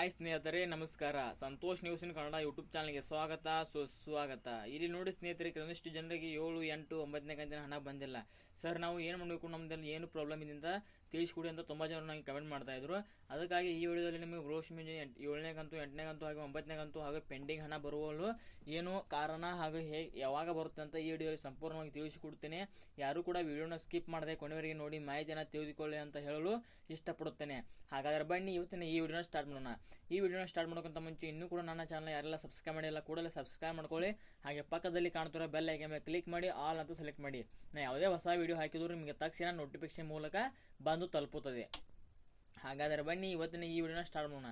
Hi ಸ್ನೇಹಿತರೆ, ನಮಸ್ಕಾರ. Santosh news in Kannada YouTube ಚಾನಲ್ಗೆ ಸ್ವಾಗತ. ಸುಸ್ವಾಗತ. ಇಲ್ಲಿ ನೋಡಿ ಸ್ನೇಹಿತರೆ ಕೆಲವೊಂದಿಷ್ಟು ಜನರಿಗೆ ಏಳು, ಎಂಟು, ಒಂಬತ್ತನೇ ಕಂತಿನ ಹಣ ಬಂದಿಲ್ಲ. ಸರ್, ನಾವು ಏನು ಮಾಡಬೇಕು ನಮ್ಮದಲ್ಲಿ ಏನು ಪ್ರಾಬ್ಲಮ್ ಇದೆ ಅಂತ ತಿಳಿಸ್ಕೊಡಿ ಅಂತ ತುಂಬ ಜನ ನನಗೆ ಕಮೆಂಟ್ ಮಾಡ್ತಾ ಇದ್ರು. ಅದಕ್ಕಾಗಿ ಈ ವಿಡಿಯೋದಲ್ಲಿ ನಿಮಗೆ ಗೃಹಲಕ್ಷ್ಮಿ ಯೋಜನೆ ಏಳನೇ ಕಂತು, ಎಂಟನೇ ಕಂತು, ಹಾಗೂ ಒಂಬತ್ತನೇ ಕಂತು, ಹಾಗೂ ಪೆಂಡಿಂಗ್ ಹಣ ಬರುವಲು ಏನು ಕಾರಣ ಹಾಗೂ ಹೇಗೆ ಯಾವಾಗ ಬರುತ್ತೆ ಅಂತ ಈ ವಿಡಿಯೋದಲ್ಲಿ ಸಂಪೂರ್ಣವಾಗಿ ತಿಳಿಸಿಕೊಡ್ತೇನೆ. ಯಾರು ಕೂಡ ವಿಡಿಯೋನ ಸ್ಕಿಪ್ ಮಾಡದೆ ಕೊನೆವರೆಗೆ ನೋಡಿ ಮಾಹಿತಿಯನ್ನು ತಿಳಿದುಕೊಳ್ಳಿ ಅಂತ ಹೇಳಲು ಇಷ್ಟಪಡುತ್ತೇನೆ. ಹಾಗಾದರೆ ಬನ್ನಿ, ಇವತ್ತಿನ ಈ ವಿಡಿಯೋನ ಸ್ಟಾರ್ಟ್ ಮಾಡೋಣ. ಈ ವಿಡಿಯೋನ ಸ್ಟಾರ್ಟ್ ಮಾಡೋಕ್ಕಿಂತ ಮುಂಚೆ ಇನ್ನೂ ಕೂಡ ನನ್ನ ಚಾನಲ್ ಯಾರೆಲ್ಲ ಸಬ್ಸ್ಕ್ರೈಬ್ ಮಾಡಿಲ್ಲ ಕೂಡಲೇ ಸಬ್ಸ್ಕ್ರೈಬ್ ಮಾಡ್ಕೊಳ್ಳಿ. ಹಾಗೆ ಪಕ್ಕದಲ್ಲಿ ಕಾಣ್ತಿರೋ ಬೆಲ್ ಐಕೆ ಮೇಲೆ ಕ್ಲಿಕ್ ಮಾಡಿ ಆಲ್ ಅಂತ ಸೆಲೆಕ್ಟ್ ಮಾಡಿ. ನಾ ಯಾವುದೇ ಹೊಸ ವಿಡಿಯೋ ಹಾಕಿದ್ರು ನಿಮಗೆ ತಕ್ಷಣ ನೋಟಿಫಿಕೇಶನ್ ಮೂಲಕ ಬಂದು ತಲುಪುತ್ತದೆ. ಹಾಗಾದರೆ ಬನ್ನಿ, ಇವತ್ತಿನ ಈ ವಿಡಿಯೋನ ಸ್ಟಾರ್ಟ್ ಮಾಡೋಣ.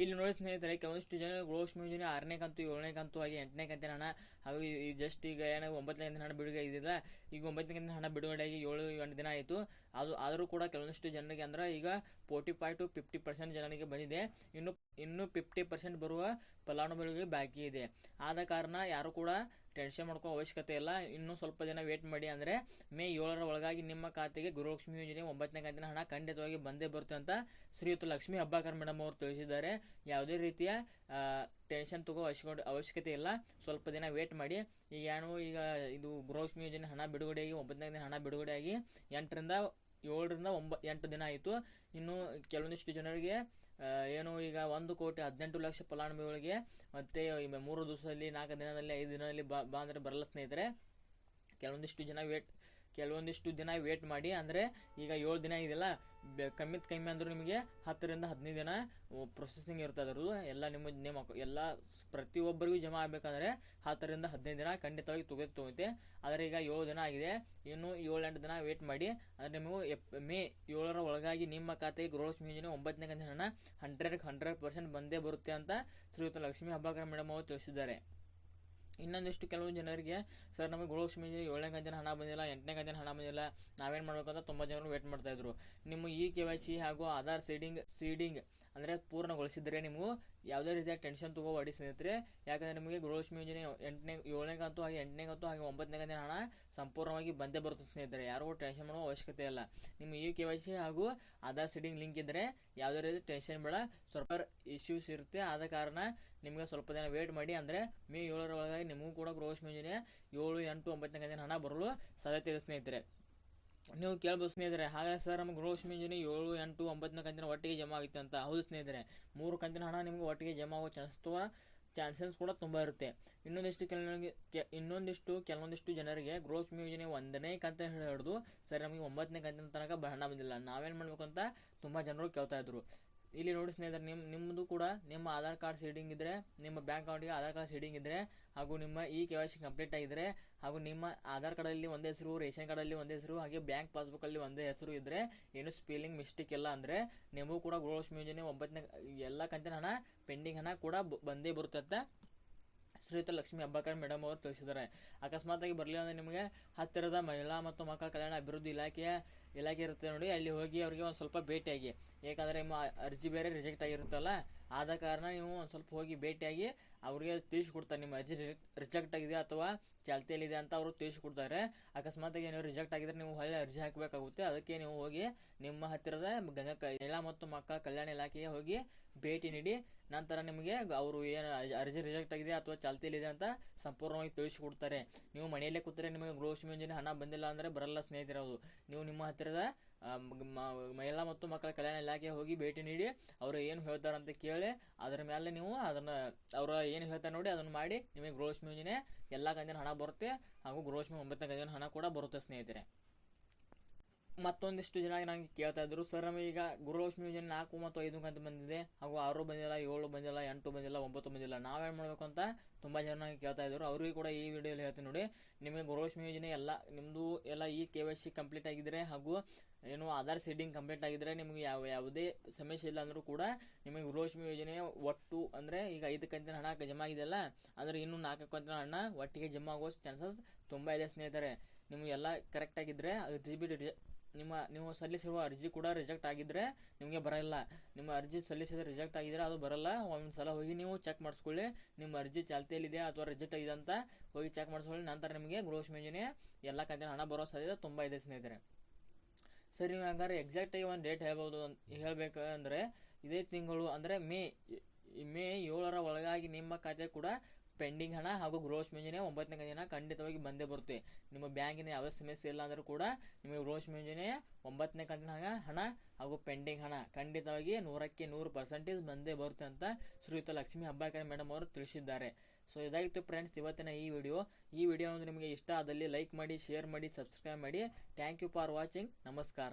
ಇಲ್ಲಿ ನೋಡಿ ಸ್ನೇಹಿತರೆ ಕೆಲವೊಂದಿಷ್ಟು ಜನ ಗ್ಲೋಸ್ ಯೋಜನೆ ಆರನೇ ಕಂತು, ಏಳನೇ ಕಂತು, ಹಾಗೆ ಎಂಟನೇ ಕಂತಿನ ಹಣ, ಹಾಗೂ ಈ ಜಸ್ಟ್ ಈಗ ಏನೋ ಒಂಬತ್ತನೇ ಕಂತಿನ ಹಣ ಬಿಡುಗಡೆ ಇದ್ದಿಲ್ಲ ಈಗ ಒಂಬತ್ತನೇ ಕಂತಿನ ಹಣ ಬಿಡುಗಡೆಯಾಗಿ ಏಳು ಎಂಟು ದಿನ ಆಯಿತು. ಅದು ಆದರೂ ಕೂಡ ಕೆಲವೊಂದಿಷ್ಟು ಜನರಿಗೆ ಅಂದ್ರೆ ಈಗ forty five to fifty percent ಜನರಿಗೆ ಬಂದಿದೆ. ಇನ್ನು ಇನ್ನು ಫಿಫ್ಟಿ ಪರ್ಸೆಂಟ್ ಬರುವ ಫಲಾನುಭವಿಗಳಿಗೆ ಬಾಕಿ ಇದೆ. ಆದ ಕಾರಣ ಯಾರು ಕೂಡ ಟೆನ್ಷನ್ ಮಾಡ್ಕೋ ಅವಶ್ಯಕತೆ ಇಲ್ಲ. ಇನ್ನೂ ಸ್ವಲ್ಪ ದಿನ ವೇಟ್ ಮಾಡಿ ಅಂದರೆ ಮೇ ಏಳರ ಒಳಗಾಗಿ ನಿಮ್ಮ ಖಾತೆಗೆ ಗೃಹಲಕ್ಷ್ಮಿ ಯೋಜನೆ ಒಂಬತ್ತನೇ ಕಂತಿನ ಹಣ ಖಂಡಿತವಾಗಿ ಬಂದೇ ಬರುತ್ತೆ ಅಂತ ಶ್ರೀಯುತ ಲಕ್ಷ್ಮಿ ಹಬ್ಬಾಕರ್ ಮೇಡಮ್ ಅವರು ತಿಳಿಸಿದ್ದಾರೆ. ಯಾವುದೇ ರೀತಿಯ ಟೆನ್ಷನ್ ತಗೋ ಅವಶ್ಯಕ, ಅವಶ್ಯಕತೆ ಇಲ್ಲ. ಸ್ವಲ್ಪ ದಿನ ವೇಟ್ ಮಾಡಿ. ಈಗ ಏನು, ಈಗ ಇದು ಗೃಹಲಕ್ಷ್ಮಿ ಯೋಜನೆ ಹಣ ಬಿಡುಗಡೆಯಾಗಿ, ಒಂಬತ್ತನೇ ದಿನ ಹಣ ಬಿಡುಗಡೆಯಾಗಿ ಎಂಟರಿಂದ ಏಳರಿಂದ ಒಂಬ, ಎಂಟು ದಿನ ಆಯಿತು. ಇನ್ನು ಕೆಲವೊಂದಿಷ್ಟು ಜನರಿಗೆ ಏನು ಈಗ ಒಂದು ಕೋಟಿ ಹದಿನೆಂಟು ಲಕ್ಷ ಫಲಾನುಭವಿಗಳಿಗೆ, ಮತ್ತೆ ಮೂರು ದಿವಸದಲ್ಲಿ, ನಾಲ್ಕು ದಿನದಲ್ಲಿ, ಐದು ದಿನದಲ್ಲಿ ಬಾ ಬಾ ಅಂದರೆ ಬರಲ್ಲ ಸ್ನೇಹಿತರೆ. ಕೆಲವೊಂದಿಷ್ಟು ಜನ ವೇಟ್ ಕೆಲವೊಂದಿಷ್ಟು ದಿನ ವೇಟ್ ಮಾಡಿ, ಅಂದರೆ ಈಗ ಏಳು ದಿನ ಇದೆಲ್ಲ ಕಮ್ಮಿತ್ ಕಮ್ಮಿ ಅಂದರೂ ನಿಮಗೆ ಹತ್ತರಿಂದ ಹದಿನೈದು ದಿನ ಪ್ರೊಸೆಸಿಂಗ್ ಇರ್ತದೆ ಅದ್ರದ್ದು. ಎಲ್ಲ ನಿಮ್ಮ ನಿಮ್ಮ ಎಲ್ಲ ಪ್ರತಿಯೊಬ್ಬರಿಗೂ ಜಮಾ ಆಗಬೇಕಂದ್ರೆ ಹತ್ತರಿಂದ ಹದಿನೈದು ದಿನ ಖಂಡಿತವಾಗಿ ತೆಗೆದು ತೊಗೊತೆ ಆದರೆ ಈಗ ಏಳು ದಿನ ಆಗಿದೆ, ಇನ್ನು ಏಳು ಎಂಟು ದಿನ ವೇಟ್ ಮಾಡಿ. ಅಂದರೆ ನೀವು ಮೇ ಏಳರ ಒಳಗಾಗಿ ನಿಮ್ಮ ಖಾತೆಗೆ ಗೃಹಲಕ್ಷ್ಮಿ ಯೋಜನೆ ಒಂಬತ್ತನೇ ಕಂತಿನ ಹಣ ಹಂಡ್ರೆಡ್ ಹಂಡ್ರೆಡ್ ಪರ್ಸೆಂಟ್ ಬಂದೇ ಬರುತ್ತೆ ಅಂತ ಶ್ರೀಯುತ ಲಕ್ಷ್ಮೀ ಹಬ್ಬಾಕರ್ ಮೇಡಮ್ ಅವರು ತಿಳಿಸಿದ್ದಾರೆ. ಇನ್ನೊಂದಿಷ್ಟು ಕೆಲವು ಜನರಿಗೆ, ಸರ್, ನಮಗೆ ಗೃಹಲಕ್ಷ್ಮಿ ಯೋಜನೆ ಏಳನೇ ಕಂತಿನ ಹಣ ಬಂದಿಲ್ಲ, ಎಂಟನೇ ಕಂತಿನ ಹಣ ಬಂದಿಲ್ಲ, ನಾವೇನು ಮಾಡಬೇಕಂತ ತುಂಬ ಜನರು ವೇಟ್ ಮಾಡ್ತಾ ಇದ್ರು. ನಿಮ್ಮ ಇ ಕೆ ವೈ ಸಿ ಹಾಗೂ ಆಧಾರ್ ಸೀಡಿಂಗ್ ಸೀಡಿಂಗ್ ಅಂದರೆ ಪೂರ್ಣಗೊಳಿಸಿದರೆ ನೀವು ಯಾವುದೇ ರೀತಿಯ ಟೆನ್ಷನ್ ತಗೋಬೇಡಿ ಸ್ನೇಹಿತರೆ. ಯಾಕಂದರೆ ನಿಮಗೆ ಗೃಹಲಕ್ಷ್ಮಿ ಯೋಜನೆ ಎಂಟನೇ, ಏಳನೇ ಕಂತು ಹಾಗೆ ಎಂಟನೇ ಕಂತು ಹಾಗೆ ಒಂಬತ್ತನೇ ಕಂತಿನ ಹಣ ಸಂಪೂರ್ಣವಾಗಿ ಬಂದೇ ಬರುತ್ತೆ ಸ್ನೇಹಿತರೆ. ಯಾರಿಗೂ ಟೆನ್ಷನ್ ಮಾಡೋ ಅವಶ್ಯಕತೆ ಇಲ್ಲ. ನಿಮ್ಮ ಇ ಕೆ ವೈ ಸಿ ಹಾಗೂ ಆಧಾರ್ ಸೀಡಿಂಗ್ ಲಿಂಕ್ ಇದ್ದರೆ ಯಾವುದೇ ರೀತಿ ಟೆನ್ಷನ್ ಬೇಡ. ಸ್ವಲ್ಪ ಇಶ್ಯೂಸ್ ಇರುತ್ತೆ. ಆದ ಕಾರಣ ನಿಮಗೆ ಸ್ವಲ್ಪ ದಿನ ವೇಟ್ ಮಾಡಿ. ಅಂದರೆ ಮೇ ಏಳರ ಒಳಗಾಗಿ ನಿಮಗೂ ಕೂಡ ಗೃಹಲಕ್ಷ್ಮಿ ಯೋಜನೆ ಏಳು ಎಂಟು ಒಂಬತ್ತನೇ ಕಂತಿನ ಹಣ ಬರಲು ಸಾಧ್ಯತೆ ಇದೆ ಸ್ನೇಹಿತರೆ. ನೀವು ಕೇಳ್ಬೋದು ಸ್ನೇಹಿತರೆ ಹಾಗೆ ಸರ್ ನಮಗೆ ಗೃಹಲಕ್ಷ್ಮಿ ಯೋಜನೆ ಏಳು, ಎಂಟು, ಒಂಬತ್ತನೇ ಕಂತಿನ ಒಟ್ಟಿಗೆ ಜಮಾ ಆಗಿತ್ತು ಅಂತ. ಹೌದು ಸ್ನೇಹಿತರೆ, ಮೂರು ಕಂತಿನ ಹಣ ನಿಮಗೆ ಒಟ್ಟಿಗೆ ಜಮಾ ಆಗೋ ಚಾನ್ಸ್ ಚಾನ್ಸಸ್ ಕೂಡ ತುಂಬ ಇರುತ್ತೆ. ಇನ್ನೊಂದಿಷ್ಟು ಕೆಲವೊಂದಿಗೆ ಇನ್ನೊಂದಿಷ್ಟು ಕೆಲವೊಂದಿಷ್ಟು ಜನರಿಗೆ ಗೃಹಲಕ್ಷ್ಮಿ ಯೋಜನೆ ಒಂದನೇ ಕಂತ ಹಿಡಿದು, ಸರ್ ನಮಗೆ ಒಂಬತ್ತನೇ ಕಂತಿನ ತನಕ ಬಣ್ಣ ಬಂದಿಲ್ಲ. ನಾವೇನು ಮಾಡಬೇಕು ಅಂತ ತುಂಬ ಜನರು ಕೇಳ್ತಾ ಇದ್ರು. ಇಲ್ಲಿ ನೋಡಿ ಸ್ನೇಹಿತರೆ ನಿಮ್ಮ ನಿಮ್ಮದು ಕೂಡ ನಿಮ್ಮ ಆಧಾರ್ ಕಾರ್ಡ್ ಸೀಡಿಂಗ್ ಇದ್ದರೆ ನಿಮ್ಮ ಬ್ಯಾಂಕ್ ಅಕೌಂಟಿಗೆ ಆಧಾರ್ ಕಾರ್ಡ್ ಸೀಡಿಂಗ್ ಇದ್ದರೆ ಹಾಗೂ ನಿಮ್ಮ E K Y C complete ಆಗಿದ್ದರೆ ಹಾಗೂ ನಿಮ್ಮ ಆಧಾರ್ ಕಾರ್ಡಲ್ಲಿ ಒಂದೇ ಹೆಸರು, ರೇಷನ್ ಕಾರ್ಡಲ್ಲಿ ಒಂದೇ ಹೆಸರು, ಹಾಗೆ ಬ್ಯಾಂಕ್ ಪಾಸ್ಬುಕ್ಕಲ್ಲಿ ಒಂದೇ ಹೆಸರು ಇದ್ದರೆ ಏನು ಸ್ಪೆಲ್ಲಿಂಗ್ ಮಿಸ್ಟೇಕ್ ಇಲ್ಲ ಅಂದರೆ, ನಿಮಗೂ ಕೂಡ ಗೃಹಲಕ್ಷ್ಮಿ ಯೋಜನೆ ಒಂಬತ್ತನೇ, ಎಲ್ಲ ಕಂತಿನ ಹಣ ಪೆಂಡಿಂಗ್ ಹಣ ಕೂಡ ಬಂದೇ ಬರುತ್ತೆ ಶ್ರೀಯುತ ಲಕ್ಷ್ಮಿ ಅಬ್ಬಕರ್ ಮೇಡಮ್ ಅವರು ತಿಳಿಸಿದ್ದಾರೆ. ಅಕಸ್ಮಾತಾಗಿ ಬರಲಿಲ್ಲ ಅಂದರೆ ನಿಮಗೆ ಹತ್ತಿರದ ಮಹಿಳಾ ಮತ್ತು ಮಕ್ಕಳ ಕಲ್ಯಾಣ ಅಭಿವೃದ್ಧಿ ಇಲಾಖೆಯ ಇಲಾಖೆ ಇರುತ್ತೆ ನೋಡಿ, ಅಲ್ಲಿ ಹೋಗಿ ಅವರಿಗೆ ಒಂದು ಸ್ವಲ್ಪ ಭೇಟಿಯಾಗಿ. ಏಕೆಂದರೆ ನಿಮ್ಮ ಅರ್ಜಿ ಬೇರೆ ರಿಜೆಕ್ಟ್ ಆಗಿರುತ್ತಲ್ಲ, ಆದ ಕಾರಣ ನೀವು ಒಂದು ಸ್ವಲ್ಪ ಹೋಗಿ ಭೇಟಿಯಾಗಿ ಅವ್ರಿಗೆ ತಿಳಿಸ್ಕೊಡ್ತಾರೆ. ನಿಮ್ಮ ಅರ್ಜಿ ರಿಜೆಕ್ಟ್ ಆಗಿದೆ ಅಥವಾ ಚಾಲ್ತಿಯಲ್ಲಿದೆ ಅಂತ ಅವರು ತಿಳಿಸ್ಕೊಡ್ತಾರೆ. ಅಕಸ್ಮಾತಾಗಿ ನೀವು ರಿಜೆಕ್ಟ್ ಆಗಿದ್ರೆ ನೀವು ಹೊಳೆ ಅರ್ಜಿ ಹಾಕಬೇಕಾಗುತ್ತೆ. ಅದಕ್ಕೆ ನೀವು ಹೋಗಿ ನಿಮ್ಮ ಹತ್ತಿರದ ಗಂಗಾ ನೆಲ ಮತ್ತು ಮಕ್ಕಳ ಕಲ್ಯಾಣ ಇಲಾಖೆಗೆ ಹೋಗಿ ಭೇಟಿ ನೀಡಿ, ನಂತರ ನಿಮಗೆ ಅವರು ಏನು ಅರ್ಜಿ- ರಿಜೆಕ್ಟ್ ಆಗಿದೆ ಅಥವಾ ಚಾಲ್ತಿಯಲ್ಲಿದೆ ಅಂತ ಸಂಪೂರ್ಣವಾಗಿ ತಿಳಿಸ್ಕೊಡ್ತಾರೆ. ನೀವು ಮನೆಯಲ್ಲೇ ಕೂತರೆ ನಿಮಗೆ ಗೃಹ ಯೋಜನೆ ಹಣ ಬಂದಿಲ್ಲ ಅಂದರೆ ಬರಲ್ಲ ಸ್ನೇಹಿತರದು ನೀವು ನಿಮ್ಮ ಹತ್ತಿರದ ಮಹಿಳಾ ಮತ್ತು ಮಕ್ಕಳ ಕಲ್ಯಾಣ ಇಲಾಖೆ ಹೋಗಿ ಭೇಟಿ ನೀಡಿ ಅವರು ಏನು ಹೇಳ್ತಾರೆ ಅಂತ ಕೇಳಿ ಅದರ ಮೇಲೆ ನೀವು ಅದನ್ನು ಅವರು ಏನು ಹೇಳ್ತಾರೆ ನೋಡಿ ಅದನ್ನು ಮಾಡಿ ನಿಮಗೆ ಗೃಹಲಕ್ಷ್ಮಿ ಯೋಜನೆ, ಎಲ್ಲ ಗಂಜಿನ ಹಣ ಬರುತ್ತೆ ಹಾಗೂ ಗೃಹಲಕ್ಷ್ಮಿ ಒಂಬತ್ತನೇ ಗಂಜಿನ ಹಣ ಕೂಡ ಬರುತ್ತೆ ಸ್ನೇಹಿತರೆ. ಮತ್ತೊಂದಿಷ್ಟು ಜನ ನನಗೆ ಕೇಳ್ತಾ ಇದ್ರು. ಸರ್, ನಮಗೆ ಈಗ ಗುರುಲಕ್ಷ್ಮಿ ಯೋಜನೆ ನಾಲ್ಕು ಮತ್ತು ಐದು ಕಂತು ಬಂದಿದೆ. ಹಾಗೂ ಆರು ಬಂದಿಲ್ಲ, ಏಳು ಬಂದಿಲ್ಲ, ಎಂಟು ಬಂದಿಲ್ಲ, ಒಂಬತ್ತು ಬಂದಿಲ್ಲ. ನಾವೇನು ಮಾಡಬೇಕು ಅಂತ ತುಂಬ ಜನ ನನಗೆ ಕೇಳ್ತಾ ಇದ್ರು. ಅವರಿಗೆ ಕೂಡ ಈ ವಿಡಿಯೋಲಿ ಹೇಳ್ತೀನಿ ನೋಡಿ. ನಿಮಗೆ ಗುರುಲಕ್ಷ್ಮಿ ಯೋಜನೆ ಎಲ್ಲ ನಿಮ್ಮದು ಎಲ್ಲ ಈ ಕೆ ವೈ ಸಿ ಕಂಪ್ಲೀಟ್ ಆಗಿದ್ದರೆ ಹಾಗೂ ಏನು ಆಧಾರ್ ಸೀಡಿಂಗ್ ಕಂಪ್ಲೀಟ್ ಆಗಿದ್ರೆ ನಿಮಗೆ ಯಾವ, ಯಾವುದೇ ಸಮಸ್ಯೆ ಇಲ್ಲ ಅಂದರೂ ಕೂಡ ನಿಮಗೆ ಗೃಹಲಕ್ಷ್ಮಿ ಯೋಜನೆ ಒಟ್ಟು ಅಂದರೆ ಈಗ ಐದು ಕಂತಿನ ಹಣ ಜಮಾ ಆಗಿದೆಯಲ್ಲ ಅಂದರೆ ಇನ್ನೂ ನಾಲ್ಕು ಕಂತಿನ ಹಣ ಒಟ್ಟಿಗೆ ಜಮಾ ಆಗೋ ಚಾನ್ಸಸ್ ತುಂಬ ಇದೆ ಸ್ನೇಹಿತರೆ. ನಿಮಗೆಲ್ಲ ಕರೆಕ್ಟ್ ಆಗಿದ್ದರೆ ಅರ್ಜಿ ಬಿ ನಿಮ್ಮ, ನೀವು ಸಲ್ಲಿಸಿರುವ ಅರ್ಜಿ ಕೂಡ ರಿಜೆಕ್ಟ್ ಆಗಿದ್ದರೆ ನಿಮಗೆ ಬರಲ್ಲ. ನಿಮ್ಮ ಅರ್ಜಿ ಸಲ್ಲಿಸಿದ ರಿಜೆಕ್ಟ್ ಆಗಿದ್ರೆ ಅದು ಬರಲ್ಲ. ಒಂದು ಸಲ ಹೋಗಿ ನೀವು ಚೆಕ್ ಮಾಡಿಸ್ಕೊಳ್ಳಿ. ನಿಮ್ಮ ಅರ್ಜಿ ಚಾಲ್ತಿಯಲ್ಲಿದೆ ಅಥವಾ ರಿಜೆಕ್ಟ್ ಆಗಿದೆ ಅಂತ ಹೋಗಿ ಚೆಕ್ ಮಾಡಿಸ್ಕೊಳ್ಳಿ. ನಂತರ ನಿಮಗೆ ಗೃಹಲಕ್ಷ್ಮಿ ಯೋಜನೆ ಎಲ್ಲ ಕಂತಿನ ಹಣ ಬರೋ ಸಾಧ್ಯತೆ ತುಂಬ ಇದೆ ಸ್ನೇಹಿತರೆ. ಸರಿ ನೀವು ಹಂಗಾರೆ ಎಕ್ಸಾಕ್ಟಾಗಿ ಒಂದು ಡೇಟ್ ಹೇಳ್ಬೋದು ಹೇಳಬೇಕಂದ್ರೆ, ಇದೇ ತಿಂಗಳು, ಅಂದರೆ ಮೇ ಮೇ ಏಳರ ಒಳಗಾಗಿ ನಿಮ್ಮ ಖಾತೆ ಕೂಡ ಪೆಂಡಿಂಗ್ ಹಣ ಹಾಗೂ ಗ್ರೋಸ್ ಯೋಜನೆ ಒಂಬತ್ತನೇ ಕಂತಿನ ಖಂಡಿತವಾಗಿ ಬಂದೇ ಬರುತ್ತೆ. ನಿಮ್ಮ ಬ್ಯಾಂಕಿನ ಯಾವ ಸಮಸ್ಯೆ ಇಲ್ಲ ಅಂದರೂ ಕೂಡ ನಿಮಗೆ ಗ್ರೋಸ್ ಯೋಜನೆಯ ಒಂಬತ್ತನೇ ಕಂತಿನ ಹಣ ಹಾಗೂ ಪೆಂಡಿಂಗ್ ಹಣ ಖಂಡಿತವಾಗಿ ನೂರಕ್ಕೆ ನೂರು ಪರ್ಸೆಂಟೇಜ್ ಬಂದೇ ಬರುತ್ತೆ ಅಂತ ಶ್ರೀಯುತ ಲಕ್ಷ್ಮೀ ಹಬ್ಬಾಕರ್ ಮೇಡಮ್ ಅವರು ತಿಳಿಸಿದ್ದಾರೆ. ಸೊ ಇದಾಗಿತ್ತು ಫ್ರೆಂಡ್ಸ್ ಇವತ್ತಿನ ಈ ವಿಡಿಯೋ ಈ ವಿಡಿಯೋ ನಿಮಗೆ ಇಷ್ಟ ಆದಲ್ಲಿ ಲೈಕ್ ಮಾಡಿ ಶೇರ್ ಮಾಡಿ ಸಬ್ಸ್ಕ್ರೈಬ್ ಮಾಡಿ. ಥ್ಯಾಂಕ್ ಯು ಫಾರ್ ವಾಚಿಂಗ್ ನಮಸ್ಕಾರ.